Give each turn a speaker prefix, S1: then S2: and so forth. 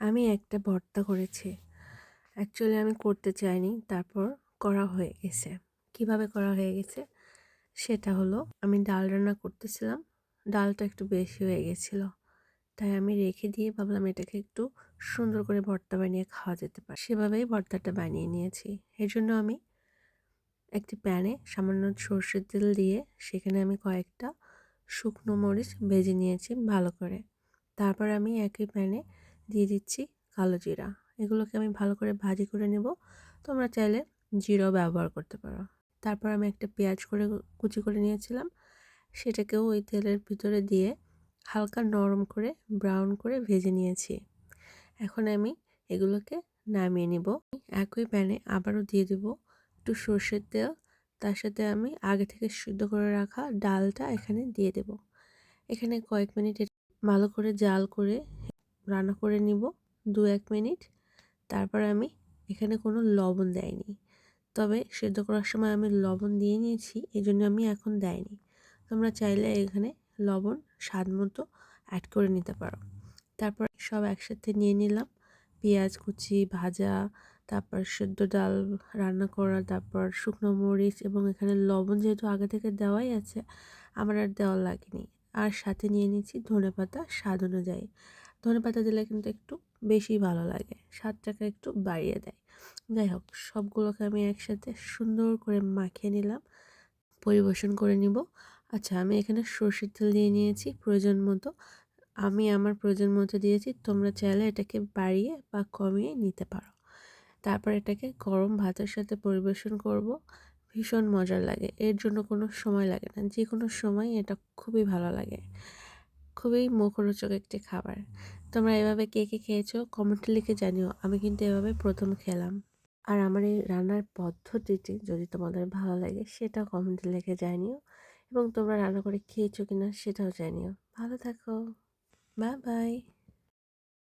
S1: আমি একটা ভর্তা করেছি। অ্যাকচুয়ালি আমি করতে চাইনি। তারপর করা হয়ে গেছে। কীভাবে করা হয়ে গেছে? সেটা হলো, আমি ডাল রান্না করতেছিলাম। ডালটা একটু বেশি হয়ে গেছিল। তাই আমি রেখে দিয়ে ভাবলাম এটাকে একটু সুন্দর করে ভর্তা বানিয়ে খাওয়া যেতে পারে। সেভাবেই ভর্তাটা বানিয়ে নিয়েছি। এর জন্য আমি একটি প্যানে সামান্য সর্ষের তেল দিয়ে সেখানে আমি কয়েকটা শুকনো মরিচ ভেজে নিয়েছি ভালো করে। তারপর আমি একই প্যানে দিয়ে দিচ্ছি কালো জিরা। এগুলোকে আমি ভালো করে ভাজি করে নেব। তোমরা চাইলে জিরাও ব্যবহার করতে পারো। তারপর আমি একটা পেঁয়াজ করে কুচি করে নিয়েছিলাম। সেটাকেও ওই তেলের ভিতরে দিয়ে হালকা নরম করে ব্রাউন করে ভেজে নিয়েছি। এখন আমি এগুলোকে নামিয়ে নিব। একই প্যানে আবারও দিয়ে দেব একটু সর্ষের তেল। তার সাথে আমি আগে থেকে সিদ্ধ করে রাখা ডালটা এখানে দিয়ে দেব। এখানে কয়েক মিনিট ভালো করে জাল করে রান্না করে নিব দু এক মিনিট। তারপর আমি এখানে কোনো লবণ দেয়নি তবে সেদ্ধ করার সময় আমি লবণ দিয়ে নিয়েছি এই জন্য আমি এখন দেয়নি তোমরা চাইলে এখানে লবণ স্বাদ মতো অ্যাড করে নিতে পারো। তারপর সব একসাথে নিয়ে নিলাম। পেঁয়াজ কুচি, ভাজা, তারপর সেদ্ধ ডাল রান্না করা, তারপর শুকনো মরিচ এবং এখানে লবণ যেহেতু আগে থেকে দেওয়াই আছে, আমার আর দেওয়া লাগেনি। আর সাথে নিয়ে নিচ্ছি ধনে পাতা স্বাদ অনুযায়ী। ধনে পাতা দিলে কিন্তু একটু বেশি ভালো লাগে। স্বাদটাকে একটু বাড়িয়ে দেয়। যাই হোক, সবগুলোকে আমি একসাথে সুন্দর করে মাখিয়ে নিলাম। পরিবেশন করে নিব। আচ্ছা আমি এখানে সর্ষের তেল দিয়ে নিয়েছি প্রয়োজন মতো। আমি আমার প্রয়োজন মতো দিয়েছি। তোমরা চাইলে এটাকে বাড়িয়ে বা কমিয়ে নিতে পারো। তারপর এটাকে গরম ভাতের সাথে পরিবেশন করব। ভীষণ মজার লাগে। এর জন্য কোনো সময় লাগে না। যে কোনো সময় এটা খুবই ভালো লাগে। খুবই মুখরোচক একটি খাবার। তোমরা এভাবে কে কে খেয়েছো? কমেন্টে লিখে জানিও। আমি কিন্তু এভাবে প্রথম খেলাম। আর আমার এই রান্নার পদ্ধতিটি যদি তোমাদের ভালো লাগে সেটাও কমেন্টে লিখে জানিও। এবং তোমরা রান্না করে খেয়েছো কিনা, সেটাও জানিও। ভালো থাকো। Bye bye